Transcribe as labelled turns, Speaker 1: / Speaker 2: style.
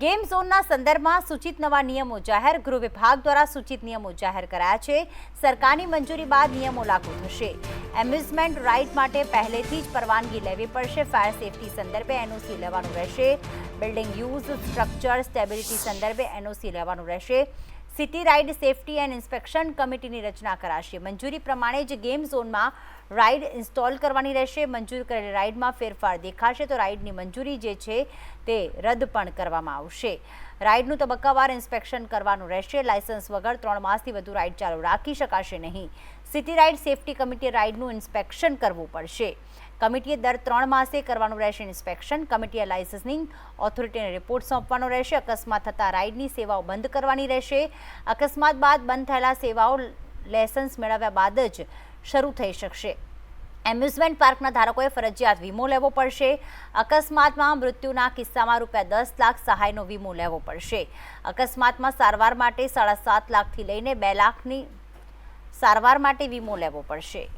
Speaker 1: Game ઝોનના સંદર્ભમાં સૂચિત નવા નિયમો જાહેર ગૃહ વિભાગ દ્વારા સૂચિત નિયમો જાહેર કરાયા છે. સરકારની મંજૂરી બાદ નિયમો લાગુ થશે. એમ્યુઝમેન્ટ રાઇડ માટે પહેલેથી જ પરવાનગી લેવી પડશે. ફાયર સેફટી સંદર્ભે એનઓસી લેવાનું રહેશે. બિલ્ડિંગ યુઝ સ્ટ્રક્ચર સ્ટેબિલિટી સંદર્ભે એનઓસી લેવાનું રહેશે. City ride safety and inspection કમિટીની રચના કરાશે. મંજૂરી પ્રમાણે જ ગેમ ઝોનમાં રાઇડ ઇન્સ્ટોલ કરવાની રહેશે. મંજૂર કરેલી રાઇડમાં ફેરફાર દેખાશે તો રાઇડની મંજૂરી જે છે તે રદ પણ કરવામાં આવશે. રાઇડનું તબક્કાવાર ઇન્સ્પેક્શન કરવાનું રહેશે. લાયસન્સ વગર ત્રણ માસથી વધુ રાઇડ ચાલુ રાખી શકાશે નહીં. સિટી રાઇડ સેફટી કમિટીએ રાઇડનું ઇન્સ્પેક્શન કરવું પડશે. કમિટીએ દર ત્રણ માસે કરવાનું રહેશે ઇન્સ્પેક્શન. કમિટીએ લાયસન્સિંગ ઓથોરિટીને રિપોર્ટ સોંપવાનો રહેશે. અકસ્માત થતાં રાઇડની સેવાઓ બંધ કરવાની રહેશે. અકસ્માત બાદ બંધ થયેલા સેવાઓ લાયસન્સ મેળવ્યા બાદ જ શરૂ થઈ શકશે. એમ્યુઝમેન્ટ પાર્કના ધારકોએ ફરજિયાત વીમો લેવો પડશે. અકસ્માતમાં મૃત્યુના કિસ્સામાં રૂપિયા દસ લાખ સહાયનો વીમો લેવો પડશે. અકસ્માતમાં સારવાર માટે સાડા સાત લાખથી લઈને બે લાખની સારવાર માટે વીમો લેવો પડશે.